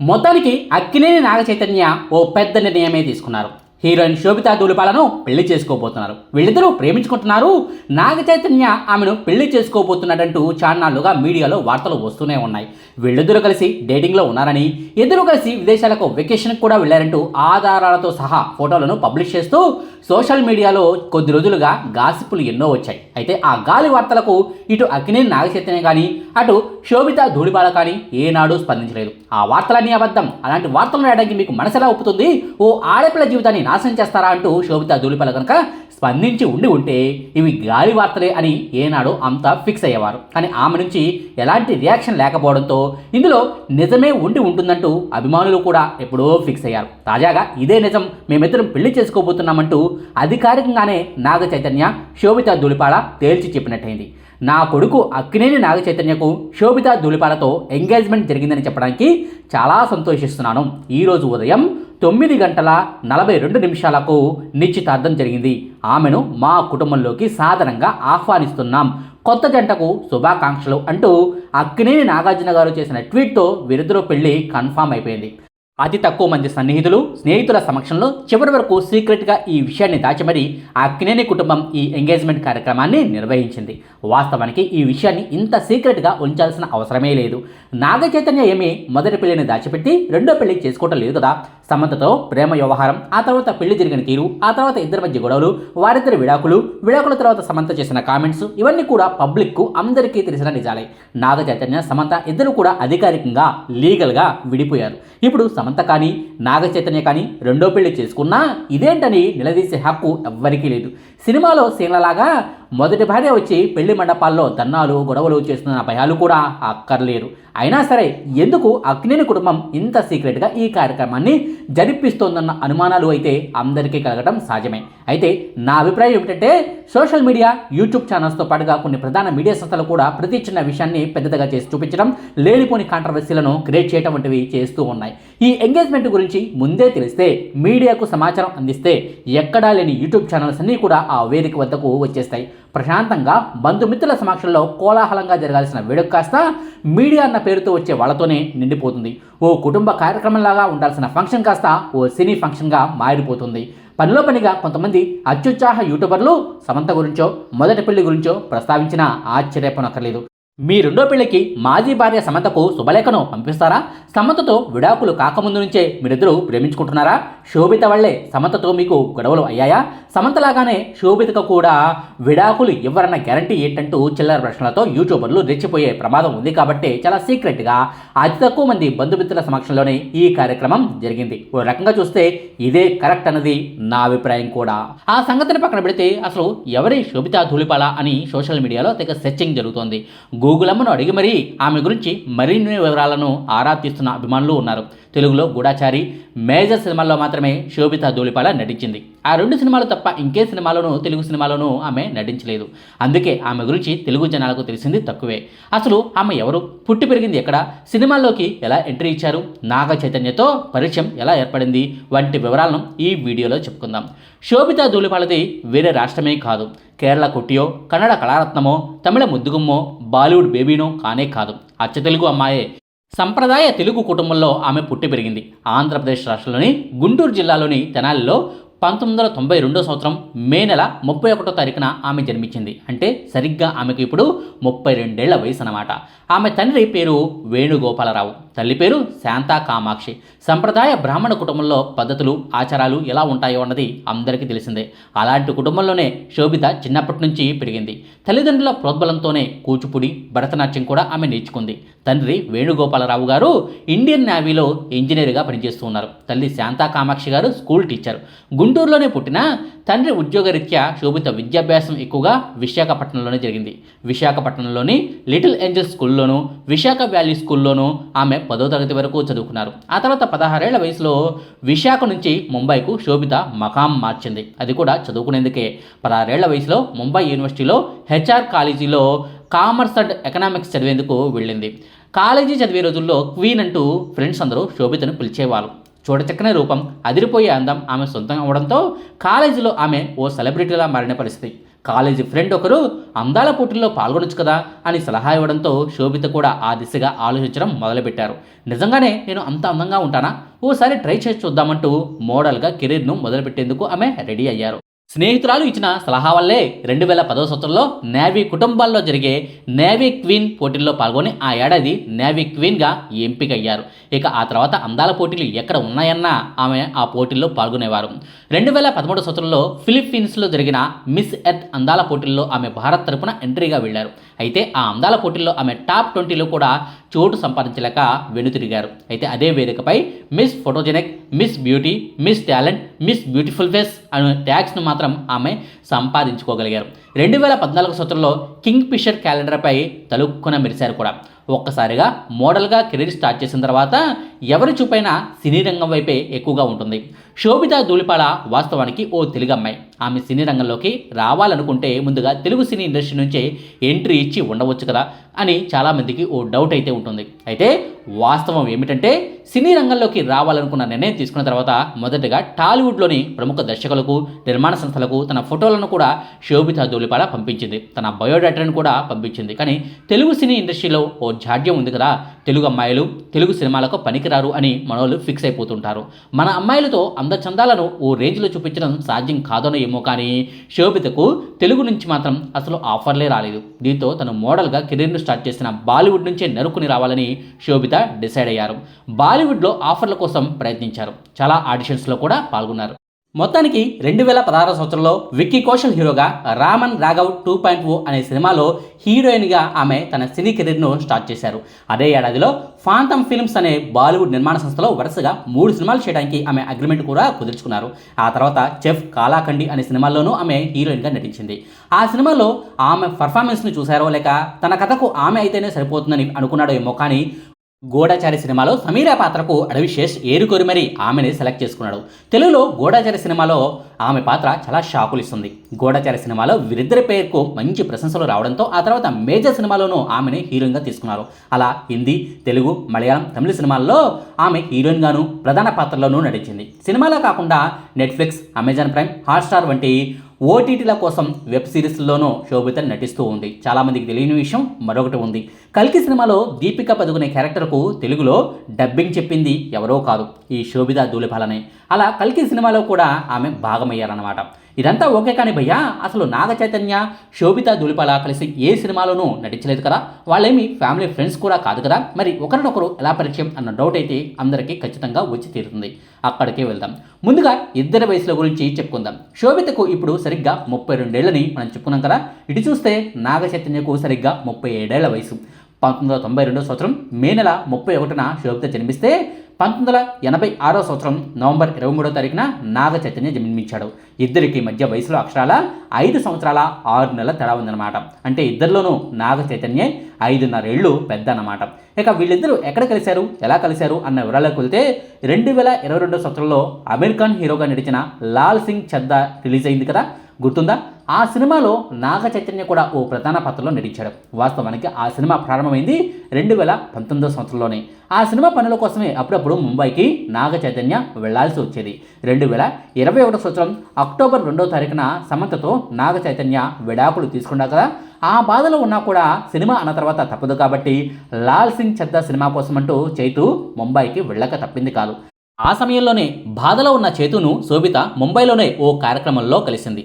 మొత్తానికి అక్కినేని నాగ చైతన్య ఓ పెద్ద నిర్ణయమే తీసుకున్నారు. హీరోయిన్ శోభితా దూలిపాలను పెళ్ళి చేసుకోబోతున్నారు. వీళ్ళిద్దరూ ప్రేమించుకుంటున్నారు. నాగ చైతన్య ఆమెను పెళ్ళి చేసుకోబోతున్నాడంటూ చాన్నాళ్ళుగా మీడియాలో వార్తలు వస్తూనే ఉన్నాయి. వీళ్ళిద్దరూ కలిసి డేటింగ్లో ఉన్నారని ఇద్దరు కలిసి విదేశాలకు వెకేషన్కి కూడా వెళ్ళారంటూ ఆధారాలతో సహా ఫోటోలను పబ్లిష్ చేస్తూ సోషల్ మీడియాలో కొద్ది రోజులుగా గాసిపులు ఎన్నో వచ్చాయి. అయితే ఆ గాలి వార్తలకు ఇటు అక్కినేని నాగ చైతన్య కానీ అటు శోభిత ధూళిపాల కానీ ఏనాడూ స్పందించలేదు. ఆ వార్తలన్నీ అబద్ధం. అలాంటి వార్తలు రాయడానికి మీకు మనసులా ఒప్పుతుంది? ఓ ఆడపిల్ల జీవితాన్ని నాశనం చేస్తారా అంటూ శోభిత ధూళిపాల కనుక స్పందించి ఉండి ఉంటే ఇవి గాలి వార్తలే అని ఏనాడు అంతా ఫిక్స్ అయ్యేవారు. కానీ ఆమె నుంచి ఎలాంటి రియాక్షన్ లేకపోవడంతో ఇందులో నిజమే ఉండి ఉంటుందంటూ అభిమానులు కూడా ఎప్పుడో ఫిక్స్ అయ్యారు. తాజాగా ఇదే నిజం మేమిద్దరం పెళ్ళి చేసుకోబోతున్నామంటూ అధికారికంగానే నాగ చైతన్య శోభిత ధూళిపాల తేల్చి చెప్పినట్టయింది. నా కొడుకు అక్కినేని నాగ చైతన్యకు శోభిత ధూళిపాలతో ఎంగేజ్మెంట్ జరిగిందని చెప్పడానికి చాలా సంతోషిస్తున్నాను. ఈరోజు ఉదయం తొమ్మిది గంటల నలభై రెండు నిమిషాలకు నిశ్చితార్థం జరిగింది. ఆమెను మా కుటుంబంలోకి సాధారణంగా ఆహ్వానిస్తున్నాం. కొత్త జంటకు శుభాకాంక్షలు అంటూ అక్కినేని నాగార్జున గారు చేసిన ట్వీట్తో వీరిద్దరూ పెళ్ళి కన్ఫామ్ అయిపోయింది. అతి తక్కువ మంది సన్నిహితులు స్నేహితుల సమక్షంలో చివరి వరకు సీక్రెట్గా ఈ విషయాన్ని దాచిమరి ఆ కుటుంబం ఈ ఎంగేజ్మెంట్ కార్యక్రమాన్ని నిర్వహించింది. వాస్తవానికి ఈ విషయాన్ని ఇంత సీక్రెట్గా ఉంచాల్సిన అవసరమే లేదు. నాగ చైతన్య ఏమి మొదటి పెళ్ళిని దాచిపెట్టి రెండో పెళ్ళి చేసుకోవటం లేదు కదా. సమంతతో ప్రేమ వ్యవహారం ఆ తర్వాత పెళ్ళి జరిగిన తీరు ఆ తర్వాత ఇద్దరి మధ్య గొడవలు వారిద్దరి విడాకులు విడాకుల తర్వాత సమంత చేసిన కామెంట్స్ ఇవన్నీ కూడా పబ్లిక్కు అందరికీ తెలిసిన నిజాలే. నాగ చైతన్య సమంత ఇద్దరు కూడా అధికారికంగా లీగల్గా విడిపోయారు. ఇప్పుడు సమంత కానీ నాగ చైతన్య కానీ రెండో పెళ్ళి చేసుకున్నా ఇదేంటని నిలదీసే హక్కు ఎవ్వరికీ లేదు. సినిమాలో సీన్లలాగా మొదటి భార్య వచ్చి పెళ్ళి మండపాల్లో దన్నాలు గొడవలు చేస్తున్న భయాలు కూడా అక్కర్లేరు అయినా సరే ఎందుకు అగ్నిని కుటుంబం ఇంత సీక్రెట్గా ఈ కార్యక్రమాన్ని జరిపిస్తోందన్న అనుమానాలు అయితే అందరికీ కలగడం సహజమే అయితే నా అభిప్రాయం ఏమిటంటే సోషల్ మీడియా యూట్యూబ్ ఛానల్స్తో పాటుగా కొన్ని ప్రధాన మీడియా సంస్థలు కూడా ప్రతి చిన్న విషయాన్ని పెద్దదిగా చేసి చూపించడం లేనిపోని కాంట్రవర్సీలను క్రియేట్ చేయడం వంటివి చేస్తూ ఉన్నాయి. ఈ ఎంగేజ్మెంట్ గురించి ముందే తెలిస్తే మీడియాకు సమాచారం అందిస్తే ఎక్కడా లేని యూట్యూబ్ ఛానల్స్ అన్నీ కూడా ఆ వేదిక వద్దకు వచ్చేస్తాయి. ప్రశాంతంగా బంధుమిత్రుల సమక్షంలో కోలాహలంగా జరగాల్సిన వేడుక కాస్త మీడియా అన్న పేరుతో వచ్చే వాళ్ళతోనే నిండిపోతుంది. ఓ కుటుంబ కార్యక్రమంలాగా ఉండాల్సిన ఫంక్షన్ కాస్త ఓ సినీ ఫంక్షన్గా మారిపోతుంది. పనిలో పనిగా కొంతమంది అత్యుత్సాహ యూట్యూబర్లు సమంత గురించో మొదటి పెళ్ళి గురించో ప్రస్తావించినా ఆశ్చర్యపోనక్కర్లేదు. మీ రెండో పెళ్ళికి మాజీ భార్య సమంతకు శుభలేఖను పంపిస్తారా? సమంతతో విడాకులు కాకముందు నుంచే మీరిద్దరూ ప్రేమించుకుంటున్నారా? శోభిత వల్లే సమంతతో మీకు గొడవలు అయ్యాయా? సమంతలాగానే శోభితకు కూడా విడాకులు ఇవ్వరన్న గ్యారంటీ ఏంటంటూ చిల్లర ప్రశ్నలతో యూట్యూబర్లు రెచ్చిపోయే ప్రమాదం ఉంది కాబట్టి చాలా సీక్రెట్గా అతి తక్కువ మంది బంధుమిత్రుల సమక్షంలోనే ఈ కార్యక్రమం జరిగింది. ఓ రకంగా చూస్తే ఇదే కరెక్ట్ అన్నది నా అభిప్రాయం కూడా. ఆ సంగతిని పక్కన పెడితే అసలు ఎవరి శోభిత ధూళిపాల అని సోషల్ మీడియాలో తెగ సెర్చింగ్ జరుగుతోంది. గూగులమ్మను అడిగి మరీ ఆమె గురించి మరిన్ని వివరాలను ఆరా తీస్తున్న అభిమానులు ఉన్నారు. తెలుగులో గూఢాచారి మేజర్ సినిమాల్లో మాత్రమే శోభిత ధూళిపాల నటించింది. ఆ రెండు సినిమాలు తప్ప ఇంకే సినిమాలోనూ తెలుగు సినిమాలోనూ ఆమె నటించలేదు. అందుకే ఆమె గురించి తెలుగు జనాలకు తెలిసింది తక్కువే. అసలు ఆమె ఎవరు? పుట్టి పెరిగింది ఎక్కడ? సినిమాల్లోకి ఎలా ఎంట్రీ ఇచ్చారు? నాగ చైతన్యతో పరిచయం ఎలా ఏర్పడింది? వంటి వివరాలను ఈ వీడియోలో చెప్పుకుందాం. శోభిత ధూళిపాలది వేరే రాష్ట్రమే కాదు. కేరళ కొట్టియో కన్నడ కళారత్నమో తమిళ ముద్దుగుమ్మో బాలీవుడ్ బేబీనో కానే కాదు. అచ్చ తెలుగు అమ్మాయే సంప్రదాయ తెలుగు కుటుంబంలో ఆమె పుట్టి పెరిగింది. ఆంధ్రప్రదేశ్ రాష్ట్రంలోని గుంటూరు జిల్లాలోని తెనాలిలో పంతొమ్మిది వందల తొంభై రెండో సంవత్సరం మే నెల ముప్పై ఒకటో తారీఖున ఆమె జన్మించింది. అంటే సరిగ్గా ఆమెకు ఇప్పుడు ముప్పై రెండేళ్ళ వయసు అన్నమాట. ఆమె తండ్రి పేరు వేణుగోపాలరావు. తల్లి పేరు శాంతా కామాక్షి. సంప్రదాయ బ్రాహ్మణ కుటుంబంలో పద్ధతులు ఆచారాలు ఎలా ఉంటాయో అన్నది అందరికీ తెలిసిందే. అలాంటి కుటుంబంలోనే శోభిత చిన్నప్పటి నుంచి పెరిగింది. తల్లిదండ్రుల ప్రోద్బలంతోనే కూచిపూడి భరతనాట్యం కూడా ఆమె నేర్చుకుంది. తండ్రి వేణుగోపాలరావు గారు ఇండియన్ నేవీలో ఇంజనీర్గా పనిచేస్తూ ఉన్నారు తల్లి శాంతా కామాక్షి గారు స్కూల్ టీచర్. గుంటూరులోనే పుట్టిన తండ్రి ఉద్యోగరీత్యా శోభిత విద్యాభ్యాసం ఎక్కువగా విశాఖపట్నంలోనే జరిగింది. విశాఖపట్నంలోని లిటిల్ ఏంజల్ స్కూల్లోనూ విశాఖ వ్యాలీ స్కూల్లోనూ ఆమె పదో తరగతి వరకు చదువుకున్నారు. ఆ తర్వాత పదహారేళ్ళ వయసులో విశాఖ నుంచి ముంబైకు శోభిత మకాం మార్చింది. అది కూడా చదువుకునేందుకే. పదహారేళ్ళ వయసులో ముంబై యూనివర్సిటీలో హెచ్ఆర్ కాలేజీలో కామర్స్ అండ్ ఎకనామిక్స్ చదివేందుకు వెళ్ళింది. కాలేజీ చదివే రోజుల్లో క్వీన్ అంటూ ఫ్రెండ్స్ అందరూ శోభితను పిలిచేవారు. చూడచక్కని రూపం అదిరిపోయే అందం ఆమె సొంతం అవడంతో కాలేజీలో ఆమె ఓ సెలబ్రిటీలా మారిన పరిస్థితి. కాలేజీ ఫ్రెండ్ ఒకరు అందాల పోటీల్లో పాల్గొనొచ్చు కదా అని సలహా ఇవ్వడంతో శోభిత కూడా ఆ దిశగా ఆలోచించడం మొదలుపెట్టారు. నిజంగానే నేను అంత అందంగా ఉంటానా? ఓసారి ట్రై చేసి చూద్దామంటూ మోడల్గా కెరీర్ను మొదలుపెట్టేందుకు ఆమె రెడీ అయ్యారు. స్నేహితురాలు ఇచ్చిన సలహా వల్లే రెండు వేల పదో సంవత్సరంలో నేవీ కుటుంబాల్లో జరిగే నేవీ క్వీన్ పోటీల్లో పాల్గొని ఆ ఏడాది నేవీ క్వీన్గా ఎంపికయ్యారు. ఇక ఆ తర్వాత అందాల పోటీలు ఎక్కడ ఉన్నాయన్నా ఆమె ఆ పోటీల్లో పాల్గొనేవారు. రెండు వేల పదమూడు సంవత్సరంలో ఫిలిప్పీన్స్లో జరిగిన మిస్ ఎర్త్ అందాల పోటీల్లో ఆమె భారత్ తరపున ఎంట్రీగా వెళ్ళారు అయితే ఆ అందాల పోటీల్లో ఆమె టాప్ ట్వంటీలో కూడా చోటు సంపాదించలేక వెనుతిరిగారు. అయితే అదే వేదికపై miss photogenic miss beauty miss talent miss beautiful face అనే ట్యాగ్స్ను మాత్రం ఆమె సంపాదించుకోగలిగారు. రెండు వేల పద్నాలుగు సంవత్సరంలో కింగ్ ఫిషర్ క్యాలెండర్పై తలుక్కున మెరిశారు కూడా. ఒక్కసారిగా మోడల్గా కెరీర్ స్టార్ట్ చేసిన తర్వాత ఎవరి చూపైనా సినీ రంగం వైపే ఎక్కువగా ఉంటుంది. శోభిత ధూళిపాల వాస్తవానికి ఓ తెలుగు అమ్మాయి ఆమె సినీ రంగంలోకి రావాలనుకుంటే ముందుగా తెలుగు సినీ ఇండస్ట్రీ నుంచే ఎంట్రీ ఇచ్చి ఉండవచ్చు కదా అని చాలామందికి ఓ డౌట్ అయితే ఉంటుంది. అయితే వాస్తవం ఏమిటంటే సినీ రంగంలోకి రావాలనుకున్న నిర్ణయం తీసుకున్న తర్వాత మొదటగా టాలీవుడ్లోని ప్రముఖ దర్శకులకు నిర్మాణ సంస్థలకు తన ఫోటోలను కూడా శోభిత ధూళిపాల పంపించింది. తన బయోడేటాను కూడా పంపించింది. కానీ తెలుగు సినీ ఇండస్ట్రీలో ఓ జాడ్యం ఉంది కదా తెలుగు అమ్మాయిలు తెలుగు సినిమాలకు పనికిరారు అని మనోళ్ళు ఫిక్స్ అయిపోతుంటారు. మన అమ్మాయిలతో అందచందాలను ఓ రేంజ్లో చూపించడం సాధ్యం కాదనో ఏమో కానీ శోభితకు తెలుగు నుంచి మాత్రం అసలు ఆఫర్లే రాలేదు. దీంతో తను మోడల్గా కెరీర్ను స్టార్ట్ చేసిన బాలీవుడ్ నుంచే నరుకుని రావాలని శోభిత డిసైడ్ అయ్యారు. బాలీవుడ్లో ఆఫర్ల కోసం ప్రయత్నించారు. చాలా ఆడిషన్స్లో కూడా పాల్గొన్నారు. మొత్తానికి రెండు వేల పదహారు సంవత్సరంలో విక్కీ కౌశల్ హీరోగా Raman Raghav two point o అనే సినిమాలో హీరోయిన్గా ఆమె తన సినీ కెరీర్ను స్టార్ట్ చేశారు. అదే ఏడాదిలో ఫాంతమ్ ఫిల్మ్స్ అనే బాలీవుడ్ నిర్మాణ సంస్థలో వరుసగా మూడు సినిమాలు చేయడానికి ఆమె అగ్రిమెంట్ కూడా కుదుర్చుకున్నారు. ఆ తర్వాత చెఫ్ కాలాఖండి అనే సినిమాల్లోనూ ఆమె హీరోయిన్గా నటించింది. ఆ సినిమాలో ఆమె పర్ఫార్మెన్స్ను చూశారో లేక తన కథకు ఆమె అయితేనే సరిపోతుందని అనుకున్నాడో ఏమో కానీ గూఢచారి సినిమాలో సమీరా పాత్రకు అడవిశేష్ ఏరుకోరి మరి ఆమెని సెలెక్ట్ చేసుకున్నాడు. తెలుగులో గూఢచారి సినిమాలో ఆమె పాత్ర చాలా షాకులు ఇస్తుంది గూఢాచారి సినిమాలో వీరిద్దరి పేరుకు మంచి ప్రశంసలు రావడంతో ఆ తర్వాత మేజర్ సినిమాలోనూ ఆమెని హీరోయిన్గా తీసుకున్నారు. అలా హిందీ తెలుగు మలయాళం తమిళ సినిమాల్లో ఆమె హీరోయిన్గాను ప్రధాన పాత్రలోనూ నటించింది. సినిమాలో కాకుండా నెట్ఫ్లిక్స్ అమెజాన్ ప్రైమ్ హాట్స్టార్ వంటి ఓటీటీల కోసం వెబ్ సిరీస్లోనూ శోభిత నటిస్తూ ఉంది. చాలామందికి తెలియని విషయం మరొకటి ఉంది. కల్కి సినిమాలో దీపిక పదుకునే క్యారెక్టర్కు తెలుగులో డబ్బింగ్ చెప్పింది ఎవరో కాదు. ఈ శోభిత ధూళిపాలనే అలా కల్కి సినిమాలో కూడా ఆమె భాగమయ్యారన్నమాట. ఇదంతా ఓకే కానీ భయ్యా అసలు నాగ చైతన్య శోభిత ధూళిపాల కలిసి ఏ సినిమాలోనూ నటించలేదు కదా? వాళ్ళేమి ఫ్యామిలీ ఫ్రెండ్స్ కూడా కాదు కదా? మరి ఒకరినొకరు ఎలా పరిచయం అన్న డౌట్ అయితే అందరికీ ఖచ్చితంగా వచ్చి తీరుతుంది. అక్కడికే వెళ్దాం. ముందుగా ఇద్దరి వయసుల గురించి చెప్పుకుందాం. శోభితకు ఇప్పుడు సరిగ్గా ముప్పై రెండేళ్ళని మనం చెప్పుకున్నాం కదా? ఇటు చూస్తే నాగ చైతన్యకు సరిగ్గా ముప్పై ఏడేళ్ళ వయసు. పంతొమ్మిది వందల తొంభై రెండో సంవత్సరం మే నెల ముప్పై ఒకటిన శోభిత జన్మిస్తే పంతొమ్మిది వందల ఎనభై ఆరో సంవత్సరం నవంబర్ ఇరవై మూడో తారీఖున నాగ చైతన్య జన్మించాడు. ఇద్దరికి మధ్య వయసులో అక్షరాల ఐదు సంవత్సరాల ఆరు నెలల తేడా ఉందన్నమాట. అంటే ఇద్దరిలోనూ నాగ చైతన్య ఐదున్నరేళ్ళు పెద్ద అన్నమాట ఇక వీళ్ళిద్దరూ ఎక్కడ కలిశారు? ఎలా కలిశారు? అన్న వివరాలకు వెళ్తే రెండు వేల ఇరవై రెండో సంవత్సరంలో అమెరికన్ హీరోగా నడిచిన లాల్ సింగ్ చద్దా రిలీజ్ అయింది కదా. గుర్తుందా? ఆ సినిమాలో నాగ చైతన్య కూడా ఓ ప్రధాన పాత్రలో నటించాడు. వాస్తవానికి ఆ సినిమా ప్రారంభమైంది రెండు వేల పంతొమ్మిదో సంవత్సరంలోనే. ఆ సినిమా పనుల కోసమే అప్పుడప్పుడు ముంబైకి నాగ చైతన్య వెళ్ళాల్సి వచ్చేది. రెండు వేల ఇరవై ఒకటో సంవత్సరం అక్టోబర్ రెండో తారీఖున సమంతతో నాగ చైతన్య విడాకులు తీసుకున్నా కదా. ఆ బాధలో ఉన్నా కూడా సినిమా అన్న తర్వాత తప్పదు కాబట్టి లాల్ సింగ్ చద్దా సినిమా కోసం అంటూ చైతు ముంబైకి వెళ్ళక తప్పింది కాదు. ఆ సమయంలోనే బాధలో ఉన్న చేతును శోభిత ముంబైలోనే ఓ కార్యక్రమంలో కలిసింది.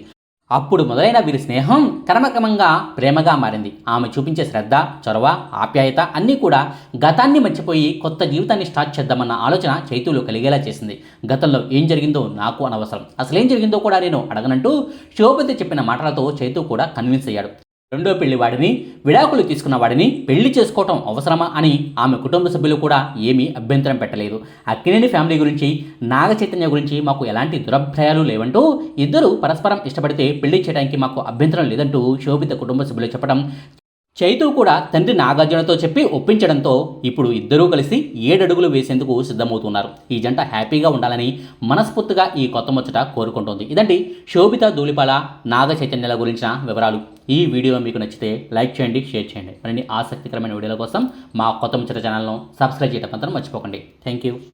అప్పుడు మొదలైన వీరి స్నేహం క్రమక్రమంగా ప్రేమగా మారింది. ఆమె చూపించే శ్రద్ధ చొరవ ఆప్యాయత అన్నీ కూడా గతాన్ని మర్చిపోయి కొత్త జీవితాన్ని స్టార్ట్ చేద్దామన్న ఆలోచన చైతులు కలిగేలా చేసింది. గతంలో ఏం జరిగిందో నాకు అనవసరం. అసలేం జరిగిందో కూడా నేను అడగనంటూ శివపతి చెప్పిన మాటలతో చైతు కూడా కన్విన్స్ అయ్యాడు. రెండో పెళ్ళి వాడిని విడాకులు తీసుకున్న వాడిని పెళ్ళి చేసుకోవటం అవసరమా అని ఆమె కుటుంబ సభ్యులు కూడా ఏమీ అభ్యంతరం పెట్టలేదు. అక్కినేని ఫ్యామిలీ గురించి నాగ చైతన్య గురించి మాకు ఎలాంటి దురభిప్రాయాలు లేవంటూ ఇద్దరు పరస్పరం ఇష్టపడితే పెళ్ళి చేయడానికి మాకు అభ్యంతరం లేదంటూ శోభిత కుటుంబ సభ్యులు చెప్పడం చైతు కూడా తండ్రి నాగార్జునతో చెప్పి ఒప్పించడంతో ఇప్పుడు ఇద్దరూ కలిసి ఏడడుగులు వేసేందుకు సిద్ధమవుతున్నారు. ఈ జంట హ్యాపీగా ఉండాలని మనస్ఫూర్తిగా ఈ కొత్త ముచ్చట కోరుకుంటోంది. ఇదండి శోభిత ధూళిపాల నాగ చైతన్యాల గురించిన వివరాలు. ఈ వీడియో మీకు నచ్చితే లైక్ చేయండి షేర్ చేయండి. మరిన్ని ఆసక్తికరమైన వీడియోల కోసం మా కొత్త ముచ్చట ఛానల్ను సబ్స్క్రైబ్ చేయడం మాత్రం మర్చిపోకండి. Thank you